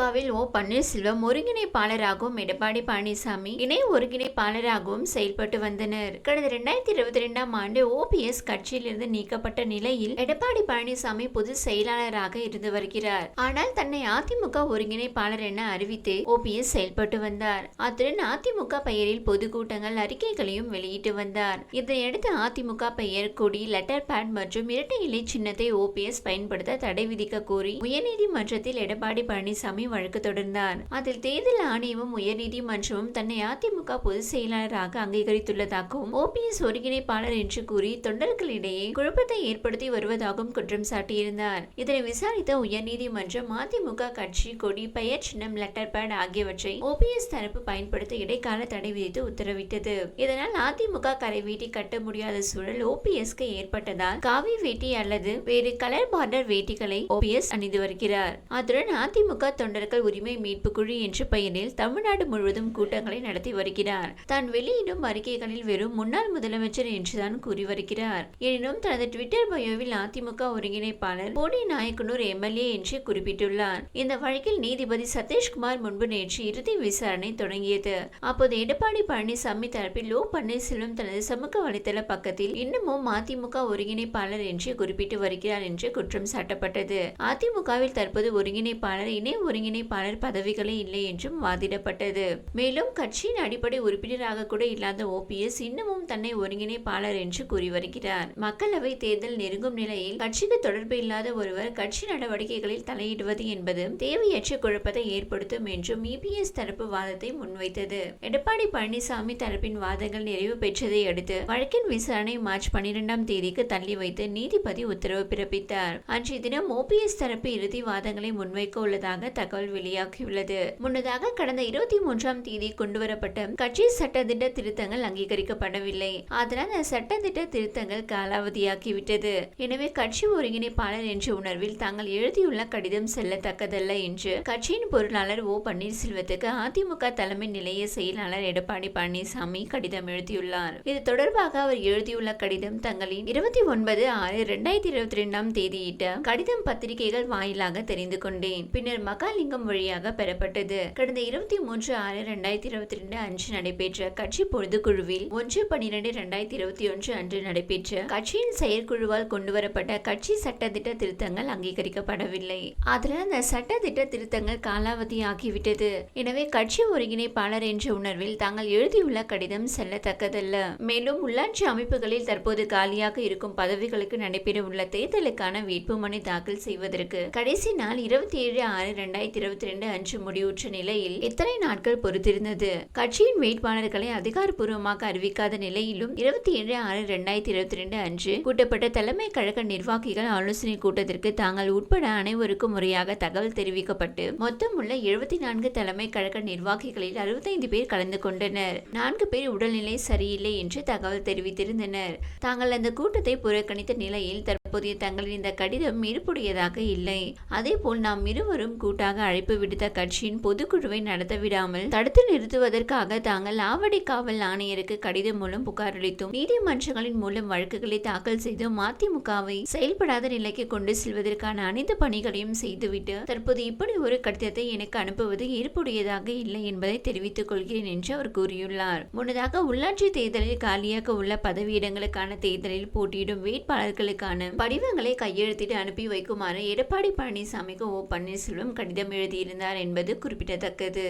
திமுகவில் ஓ பன்னீர்செல்வம் ஒருங்கிணைப்பாளராகவும் எடப்பாடி பழனிசாமி இணை ஒருங்கிணைப்பாளராகவும் செயல்பட்டு வந்தனர். கடந்த இரண்டாயிரத்தி இருபத்தி ரெண்டாம் ஆண்டு ஓபிஎஸ் கட்சியிலிருந்து நீக்கப்பட்ட நிலையில் எடப்பாடி பழனிசாமி பொது செயலாளராக இருந்து வருகிறார். ஆனால் தன்னை அதிமுக ஒருங்கிணைப்பாளர் என அறிவித்து ஓபிஎஸ் செயல்பட்டு வந்தார். அத்துடன் அதிமுக பெயரில் பொதுக்கூட்டங்கள் அறிக்கைகளையும் வெளியிட்டு வந்தார். இதனையடுத்து அதிமுக பெயர் கொடி லெட்டர் பேட் மற்றும் இரட்டை இலை சின்னத்தை ஓபிஎஸ் பயன்படுத்த தடை விதிக்க கோரி உயர்நீதிமன்றத்தில் எடப்பாடி பழனிசாமி வழக்கு தொடர்ந்தார். அதில் தேர்தல் ஆணையமும் உயர்நீதிமன்றமும் தன்னை அதிமுக பொதுச் செயலாளராக அங்கீகரித்துள்ளதாகவும் ஓபிஎஸ் ஒருங்கிணைப்பாளர் என்று கூறி தொண்டர்களிடையே குழப்பத்தை ஏற்படுத்தி வருவதாகவும் குற்றம் சாட்டியிருந்தார். இதனை விசாரித்த உயர்நீதிமன்றம் அதிமுக கட்சி கொடி பெயர் சின்னம் லெட்டர் பேட் ஆகியவற்றை ஓபிஎஸ் தரப்பு பயன்படுத்த இடைக்கால தடை விதித்து உத்தரவிட்டது. இதனால் அதிமுக கரை வேட்டி கட்ட முடியாத சூழல் ஓபிஎஸ்க்கு ஏற்பட்டதால் காவி வேட்டி அல்லது வேறு கலர் பார்டர் வேட்டிகளை ஓபிஎஸ் அணிந்து வருகிறார். அத்துடன் அதிமுக தொண்டர்கள் உரிமை மீட்பு குழு என்ற பெயரில் தமிழ்நாடு முழுவதும் கூட்டங்களை நடத்தி வருகிறார். தான் வெளியிடும் அறிக்கைகளில் வெறும் முன்னாள் முதலமைச்சர் என்றுதான் கூறி வருகிறார். எனினும் தனது ட்விட்டர் பயோவில் அதிமுக ஒருங்கிணைப்பாளர் போடி நாயக்கனூர் எம்எல்ஏ என்று குறிப்பிட்டுள்ளார். இந்த வழக்கில் நீதிபதி சதீஷ்குமார் முன்பு நேற்று இறுதி விசாரணை தொடங்கியது. அப்போது எடப்பாடி பழனிசாமி தரப்பில் ஓ. பன்னீர்செல்வம் தனது சமூக வலைதள பக்கத்தில் இன்னமும் அதிமுக ஒருங்கிணைப்பாளர் என்று குறிப்பிட்டு வருகிறார் என்று குற்றம் சாட்டப்பட்டது. அதிமுகவில் தற்போது ஒருங்கிணைப்பாளர் இணை ஒருங்கிணைப்பாளர் பதவிகளே இல்லை என்றும் வாதிடப்பட்டது. மேலும் கட்சியின் அடிப்படை உறுப்பினராக கூட இல்லாத ஓபிஎஸ் இன்னமும் தன்னை ஒருங்கிணைப்பாளர் என்று கூறி வருகிறார். மக்களவை தேர்தல் நெருங்கும் நிலையில் கட்சிக்கு தொடர்பு இல்லாத ஒருவர் கட்சி நடவடிக்கைகளில் தலையிடுவது என்பது தேவையற்ற குழப்பத்தை ஏற்படுத்தும் என்றும் இபிஎஸ் தரப்பு வாதத்தை முன்வைத்தது. எடப்பாடி பழனிசாமி தரப்பின் வாதங்கள் நிறைவு பெற்றதை அடுத்து வழக்கின் விசாரணை மார்ச் பனிரெண்டாம் தேதிக்கு தள்ளி வைத்து நீதிபதி உத்தரவு பிறப்பித்தார். அன்றைய தினம் ஓபிஎஸ் தரப்பு இறுதி வாதங்களை முன்வைக்க உள்ளதாக தகவல் தகவல் வெளியாகியுள்ளது. முன்னதாக கடந்த இருபத்தி மூன்றாம் தேதி கொண்டுவரப்பட்ட கட்சி சட்டத்திட்ட திருத்தங்கள் அங்கீகரிக்கப்படவில்லை. அதனால் அந்த சட்டத்திட்ட திருத்தங்கள் காலாவதியாகிவிட்டது. எனவே கட்சி ஒருங்கிணைப்பாளர் என்ற உணர்வில் தாங்கள் எழுதியுள்ள கடிதம் செல்லத்தக்கதல்ல என்று கட்சியின் பொருளாளர் ஓ. பன்னீர்செல்வத்துக்கு அதிமுக தலைமை நிலைய செயலாளர் எடப்பாடி பழனிசாமி கடிதம் எழுதியுள்ளார். இது தொடர்பாக அவர் எழுதியுள்ள கடிதம் தங்களின் இருபத்தி ஒன்பது ஆறு இரண்டாயிரத்தி இருபத்தி இரண்டாம் தேதியிட்ட கடிதம் பத்திரிகைகள் வாயிலாக தெரிந்து கொண்டேன். பின்னர் மகால் மகாலிங்கம் வழியாக பெறப்பட்டது. கடந்த இருபத்தி மூன்று ஆறு இரண்டாயிரத்தி இருபத்தி ரெண்டு அன்று நடைபெற்ற கட்சி பொழுதுக்குழுவில் ஒன்று பன்னிரண்டு இரண்டாயிரத்தி இருபத்தி ஒன்று அன்று நடைபெற்ற கட்சியின் செயற்குழுவால் கொண்டுவரப்பட்ட கட்சி சட்டத்திட்ட திருத்தங்கள் அங்கீகரிக்கப்படவில்லை. அதனால் அந்த சட்டத்திட்ட திருத்தங்கள் காலாவதி ஆகிவிட்டது எனவே கட்சி ஒருங்கிணைப்பாளர் என்ற உணர்வில் தாங்கள் எழுதியுள்ள கடிதம் செல்லத்தக்கதல்ல. மேலும் உள்ளாட்சி அமைப்புகளில் தற்போது காலியாக இருக்கும் பதவிகளுக்கு நடைபெற உள்ள தேர்தலுக்கான வேட்புமனு தாக்கல் செய்வதற்கு கடைசி நாள் இருபத்தி ஏழு ஆறு இரண்டாயிரத்தி இருபத்தி ரெண்டு அன்று முடிவுற்ற நிலையில் எத்தனை நாட்கள் பொறுத்திருந்தது? கட்சியின் வேட்பாளர்களை அதிகாரப்பூர்வமாக அறிவிக்காத நிலையிலும் இருபத்தி ஏழு ஆறு இரண்டாயிரத்தி இருபத்தி ரெண்டு அன்று கூட்டப்பட்ட தலைமை கழக நிர்வாகிகள் ஆலோசனை கூட்டத்திற்கு தாங்கள் உட்பட அனைவருக்கும் முறையாக தகவல் தெரிவிக்கப்பட்டு மொத்தம் உள்ள எழுபத்தி நான்கு தலைமை கழக நிர்வாகிகளில் அறுபத்தைந்து பேர் கலந்து கொண்டனர். நான்கு பேர் உடல்நிலை சரியில்லை என்று தகவல் தெரிவித்திருந்தனர். தாங்கள் அந்த கூட்டத்தை புறக்கணித்த நிலையில் தற்போதைய தங்களின் இந்த கடிதம் இருப்புடையதாக இல்லை. அதேபோல் நாம் இருவரும் கூட்டாக அழைப்பு விடுத்த கட்சியின் பொதுக்குழுவை நடத்த விடாமல் தடுத்து நிறுத்துவதற்காக தாங்கள் ஆவடி காவல் ஆணையருக்கு கடிதம் மூலம் புகாரளித்தோம் நீதிமன்றங்களின் மூலம் வழக்குகளை தாக்கல் செய்து மதிமுகவை செயல்படாத நிலைக்கு கொண்டு செல்வதற்கான அனைத்து பணிகளையும் செய்துவிட்டு தற்போது இப்படி ஒரு கடிதத்தை எனக்கு அனுப்புவது ஏற்புடையதாக இல்லை என்பதை தெரிவித்துக் கொள்கிறேன் என்று அவர் கூறியுள்ளார். முன்னதாக உள்ளாட்சி தேர்தலில் காலியாக உள்ள பதவியிடங்களுக்கான தேர்தலில் போட்டியிடும் வேட்பாளர்களுக்கான படிவங்களை கையெழுத்திட்டு அனுப்பி வைக்குமாறு எடப்பாடி பழனிசாமிக்கு ஓ பன்னீர்செல்வம் கடிதம் எழுதியிருந்தார் என்பது குறிப்பிடத்தக்கது.